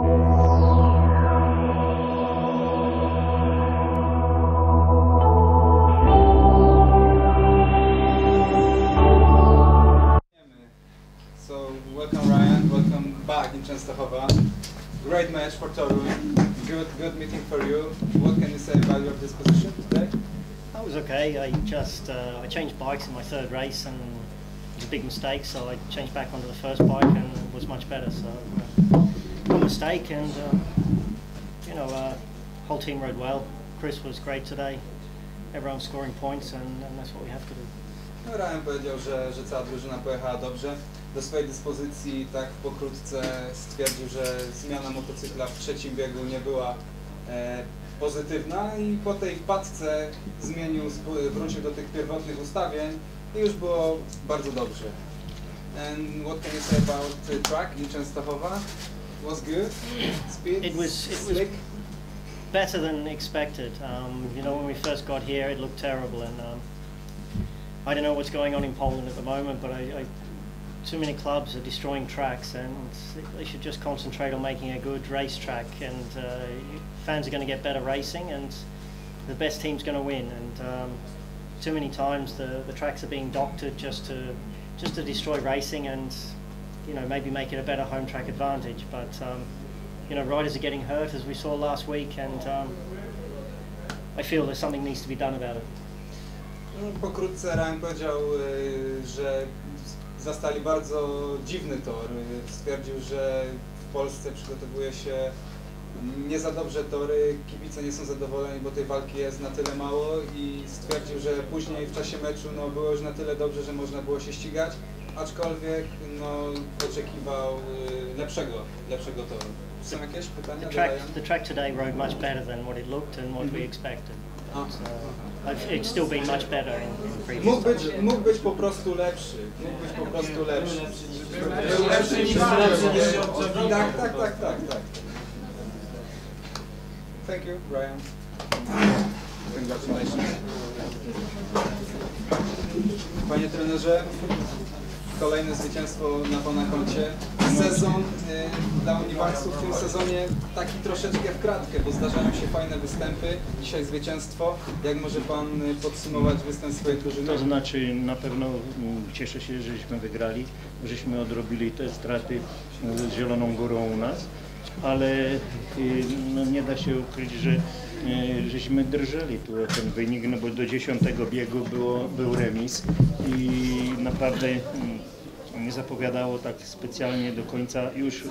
So welcome Ryan, welcome back in Częstochowa. Great match for Toru. Good, good meeting for you. What can you say about your disposition today? That was okay. I just uh, I changed bikes in my third race and it was a big mistake. So I changed back onto the first bike and it was much better. So uh, one mistake and uh, you know uh, whole team rode well. Chris was great today. Everyone's scoring points and, and that's what we have to do. No, Ryan powiedział, że, że cała drużyna pojechała dobrze. Do swojej dyspozycji tak pokrótce stwierdził, że zmiana motocykla w trzecim biegu nie była e, pozytywna i po tej wpadce zmienił, wrócił do tych pierwotnych ustawień i już było bardzo dobrze. And what can you say about the track in Częstochowa? Was good? Speed? It was- it was- slick? Better than expected. Um, you know when we first got here, it looked terrible and. Um, I don't know what's going on in Poland at the moment, but I, I, too many clubs are destroying tracks, and they should just concentrate on making a good racetrack. And uh, fans are going to get better racing, and the best team's going to win. And um, too many times the, the tracks are being doctored just to just to destroy racing, and you know maybe make it a better home track advantage. But um, you know riders are getting hurt, as we saw last week, and um, I feel that something needs to be done about it. No, Pokrótce Ryan powiedział, y, że zastali bardzo dziwny tor. Stwierdził, że w Polsce przygotowuje się nie za dobrze tory, kibice nie są zadowoleni, bo tej walki jest na tyle mało i stwierdził, że później w czasie meczu no, było już na tyle dobrze, że można było się ścigać, aczkolwiek no, oczekiwał y, lepszego, lepszego toru. Są jakieś pytania The track, the track today rode much better than what it looked and what we Mhm. expected. It's still been much better in, in previous Mógł być, mógł być po prostu lepszy. Mógł być po prostu lepszy. Był lepszy niż Tak, tak, tak, tak, tak. Thank you, Ryan. Congratulations. Panie trenerze, kolejne zwycięstwo na Pana koncie. Sezon y, dla Univaxu w tym sezonie taki troszeczkę w kratkę, bo zdarzają się fajne występy. Dzisiaj zwycięstwo. Jak może Pan y, podsumować występ swojej drużyny? To znaczy na pewno mm, cieszę się, żeśmy wygrali, żeśmy odrobili te straty mm, z Zieloną Górą u nas, ale y, no, nie da się ukryć, że y, żeśmy drżeli tu o ten wynik, no bo do dziesiątego biegu było, był remis i naprawdę mm, nie zapowiadało tak specjalnie do końca już y,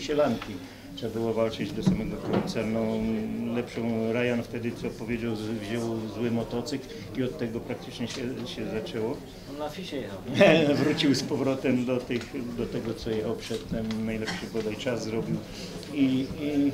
sielanki. Trzeba było walczyć do samego końca. No, lepszą Ryan wtedy, co powiedział, z- wziął zły motocykl i od tego praktycznie się, się zaczęło. On na fisie jechał. Wrócił z powrotem do, tych, do tego, co jechał przedtem, najlepszy bodaj czas zrobił i, i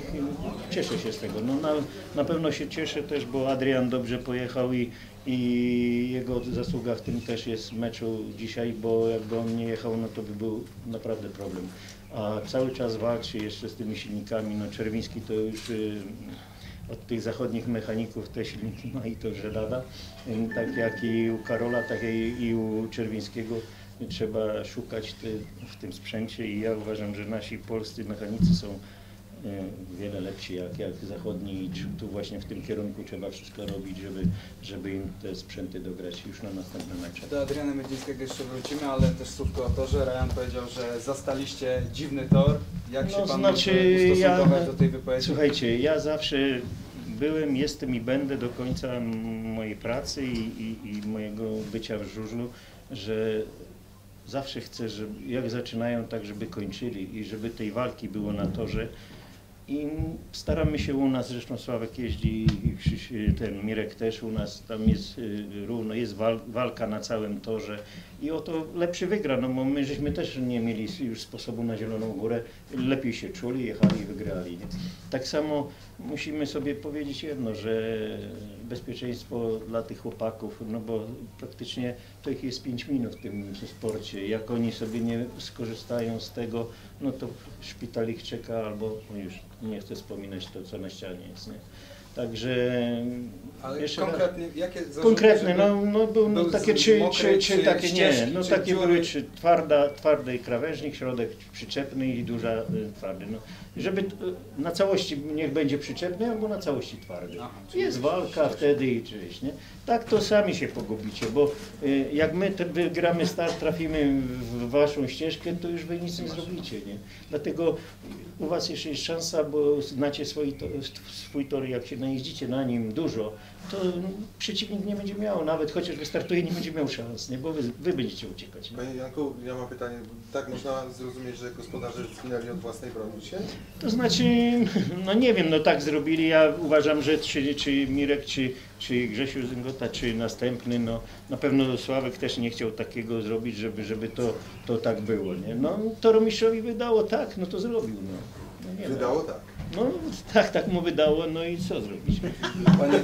cieszę się z tego. No, na, na pewno się cieszę też, bo Adrian dobrze pojechał i, i jego zasługa w tym też jest w meczu dzisiaj, bo jakby on nie jechał, no to by był naprawdę problem. A cały czas walczy jeszcze z tymi silnikami, no Czerwiński to już y, od tych zachodnich mechaników te silniki ma i to żelada. Ym, Tak jak i u Karola, tak i, u Czerwińskiego trzeba szukać ty, w tym sprzęcie i ja uważam, że nasi polscy mechanicy są y, wiele lepsi jak, jak zachodni i tu właśnie w tym kierunku trzeba wszystko robić, żeby, żeby im te sprzęty dograć już na następne mecze. Do Adriana Miedzińskiego jeszcze wrócimy, ale też słówko o torze. Ryan powiedział, że zastaliście dziwny tor. Jak się No, Pan znaczy, ustosunkować ja- do tej wypowiedzi? Słuchajcie, ja zawsze byłem, jestem i będę do końca mojej pracy i, i, i mojego bycia w żużlu, że zawsze chcę, żeby jak zaczynają, tak żeby kończyli i żeby tej walki było na torze. I staramy się u nas, zresztą Sławek jeździ, ten Mirek też u nas, tam jest y, równo, jest wal, walka na całym torze i oto lepszy wygra, no bo my żeśmy też nie mieli już sposobu na Zieloną Górę, lepiej się czuli, jechali i wygrali. Tak samo musimy sobie powiedzieć jedno, że bezpieczeństwo dla tych chłopaków, no bo praktycznie to ich jest 5 minut w tym sporcie. Jak oni sobie nie skorzystają z tego, no to szpital ich czeka albo no już nie chcę wspominać to, co na ścianie jest. Nie? Także Ale jeszcze raz- konkretnie, jakie zarzuty, Konkretne, no, no był, no był takie z- czy, mokry, czy, czy czy takie nie, ścieżki, no czy takie dziury? były czy twarda, twardy krawężnik, środek przyczepny i duża y, twardy. No, żeby y, na całości niech będzie przyczepny albo na całości twardy. Aha, Jest walka wtedy i czyś, nie? Tak to sami się pogubicie, bo y, jak my wygramy start, trafimy w waszą ścieżkę, to już wy nic nie zrobicie, nie? Dlatego u was jeszcze jest szansa, bo znacie swój, to, swój tor, jak się najeździcie na nim dużo, to przeciwnik nie będzie miał, nawet chociaż wystartuje, nie będzie miał szans, nie? bo wy, wy będziecie uciekać. Nie? Panie Janku, ja mam pytanie. Tak można zrozumieć, że gospodarze zginęli od własnej broni dzisiaj? To znaczy, no nie wiem, no tak zrobili, ja uważam, że czy, czy Mirek, czy, czy Grzesiu Zyngota, czy następny, no na pewno Sławek też nie chciał takiego zrobić, żeby, żeby to, to tak było, nie? No Toromistrzowi wydało tak, no to zrobił, no. no nie Wydało tak. No tak, tak mu wydało, no i co zrobić? Panie,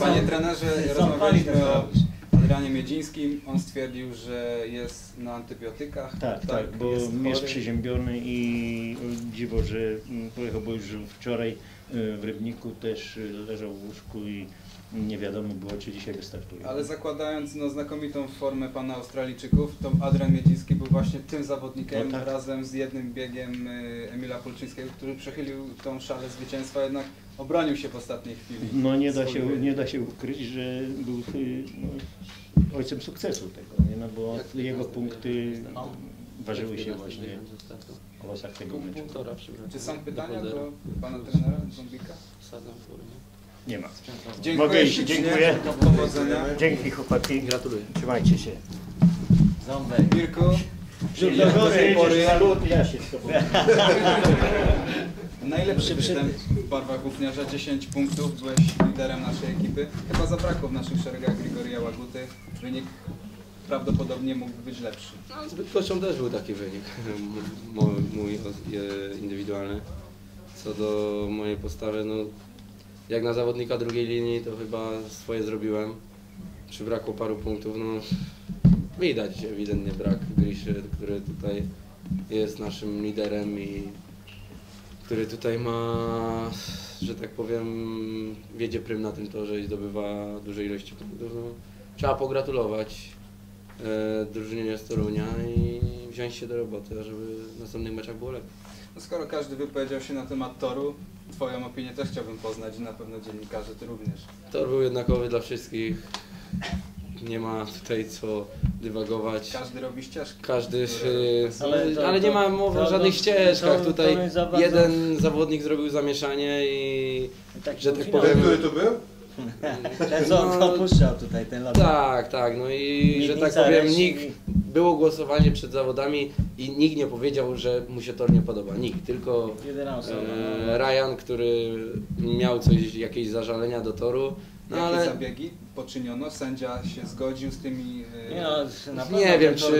panie trenerze, rozmawialiśmy o Adrianie Miedzińskim. On stwierdził, że jest na antybiotykach. Tak, tak, bo jest, chory. przeziębiony i dziwo, że mm, pojechał, bo już wczoraj y, w Rybniku też y, leżał w łóżku i nie wiadomo było, czy dzisiaj wystartuje. Ale zakładając no, znakomitą formę pana Australijczyków, to Adrian Miedziński był właśnie tym zawodnikiem No tak. razem z jednym biegiem y, Emila Polczyńskiego, który przechylił tą szalę zwycięstwa, jednak obronił się w ostatniej chwili. No nie da, się, nie da się ukryć, że był y, no, ojcem sukcesu tego, nie? No bo jego punkty ważyły się właśnie w losach tego meczu. Czy są pytania do pana trenera Zombika? Nie ma. Dziękuję Mogę iść, dziękuję. Powodzenia. Dzięki chłopaki. Gratuluję. Trzymajcie się. Ząbek. Mirku, do góry, pory. ja się stopię. Najlepszy występ w barwach gówniarza, 10 punktów, byłeś liderem naszej ekipy. Chyba zabrakło w naszych szeregach Grigoria Łaguty. Wynik prawdopodobnie mógł być lepszy. No, z Bydgoszczą też był taki wynik, mój, mój indywidualny. Co do mojej postawy, no jak na zawodnika drugiej linii to chyba swoje zrobiłem. Przybrakło paru punktów, no widać ewidentnie brak Griszy, który tutaj jest naszym liderem i który tutaj ma, że tak powiem, wiedzie prym na tym torze i zdobywa duże ilości punktów. No, trzeba pogratulować e, drużynie z Torunia i wziąć się do roboty, żeby w następnych meczach było lepiej. No skoro każdy wypowiedział się na temat toru, Twoją opinię też chciałbym poznać i na pewno dziennikarze Ty również. Tor był jednakowy dla wszystkich. Nie ma tutaj co dywagować. Każdy robi ścieżkę. Każdy, które- ale, to- ale nie to- ma mowy to- o żadnych to- ścieżkach. to- Tutaj to za bardzo- jeden zawodnik zrobił zamieszanie i Tak, że tak powiem. który tu był? Ten co No, opuszczał tutaj ten lot. Tak, tak, no i że tak powiem, nikt, było głosowanie przed zawodami i nikt nie powiedział, że mu się tor nie podoba, nikt, tylko e, Ryan, który miał coś, jakieś zażalenia do toru, no Jakie ale zabiegi poczyniono? Sędzia się zgodził z tymi... e, Nie, no, na pewno nie wiem, czy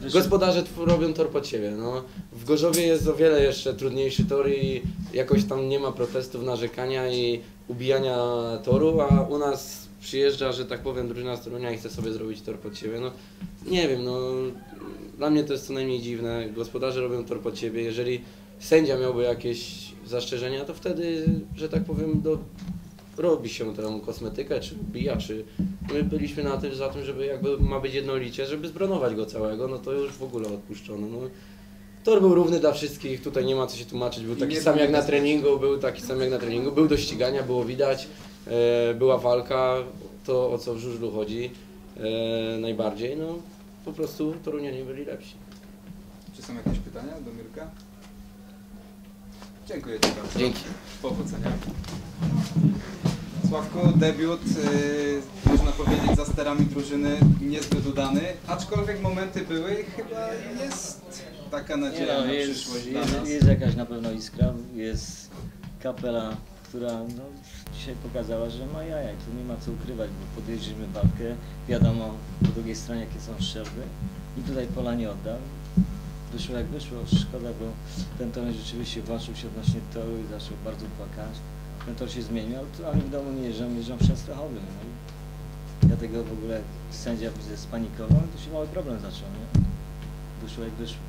wyszedł- gospodarze robią tor pod siebie, no. W Gorzowie jest o wiele jeszcze trudniejszy tor i jakoś tam nie ma protestów, narzekania i ubijania toru, a u nas przyjeżdża, że tak powiem, drużyna z Torunia i chce sobie zrobić tor pod siebie, no nie wiem, no dla mnie to jest co najmniej dziwne, gospodarze robią tor pod siebie, jeżeli sędzia miałby jakieś zastrzeżenia, to wtedy, że tak powiem, do, robi się tę kosmetykę, czy ubija, czy my byliśmy na tym, za tym, żeby jakby ma być jednolicie, żeby zbronować go całego, no to już w ogóle odpuszczono. No, tor był równy dla wszystkich, tutaj nie ma co się tłumaczyć, był taki sam jak na treningu, był taki sam jak na treningu, był do ścigania, było widać, e, była walka, to o co w żużlu chodzi e, najbardziej, no po prostu Torunianie byli lepsi. Czy są jakieś pytania do Mirka? Dziękuję Ci bardzo. Dzięki. Powodzenia. Sławku, debiut, y, można powiedzieć, za sterami drużyny niezbyt udany, aczkolwiek momenty były i chyba jest taka nadzieja no, na jest, przyszłość jest, jest jakaś na pewno iskra, jest kapela, która no, dzisiaj pokazała, że ma jaja i tu nie ma co ukrywać, bo podjęliśmy walkę, wiadomo po drugiej stronie jakie są strzelby. I tutaj pola nie oddał. Wyszło jak wyszło, szkoda, bo ten tor rzeczywiście walczył się odnośnie toru i zaczął bardzo płakać. Ten tor się zmienił, ale tu oni w domu nie jeżdżą, jeżdżą w Częstochowie. No dlatego w ogóle sędzia widzę spanikował tu się mały problem zaczął, nie? Wyszło jak wyszło.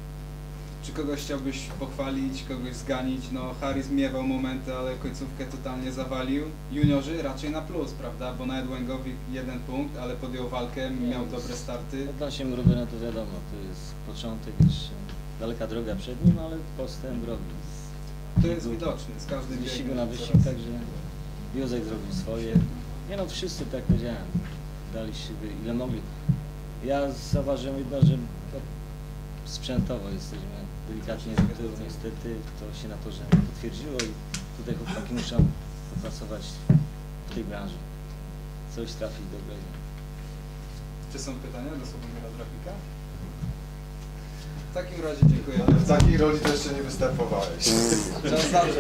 Czy kogoś chciałbyś pochwalić, kogoś zganić? No Harris miewał momenty, ale końcówkę totalnie zawalił. Juniorzy raczej na plus, prawda? Bo nawet Łęgowi jeden punkt, ale podjął walkę, miał dobre starty. Odnośnie no to wiadomo, to jest początek, jeszcze daleka droga przed nim, ale postęp robi. To jest widoczne z każdym wyścigu na wyścig, także Józek zrobił swoje. Nie no, wszyscy, tak powiedziałem, dali siebie ile mogli. Ja zauważyłem jedno, że no, sprzętowo jesteśmy delikatnie z tyłu, niestety to się na to, że potwierdziło i tutaj chłopaki muszą popracować w tej branży. Coś trafić dobrego. Czy są pytania do Sławomira Drapika? W takim razie dziękuję Ale w takiej roli to jeszcze nie występowałeś. Czas zacząć.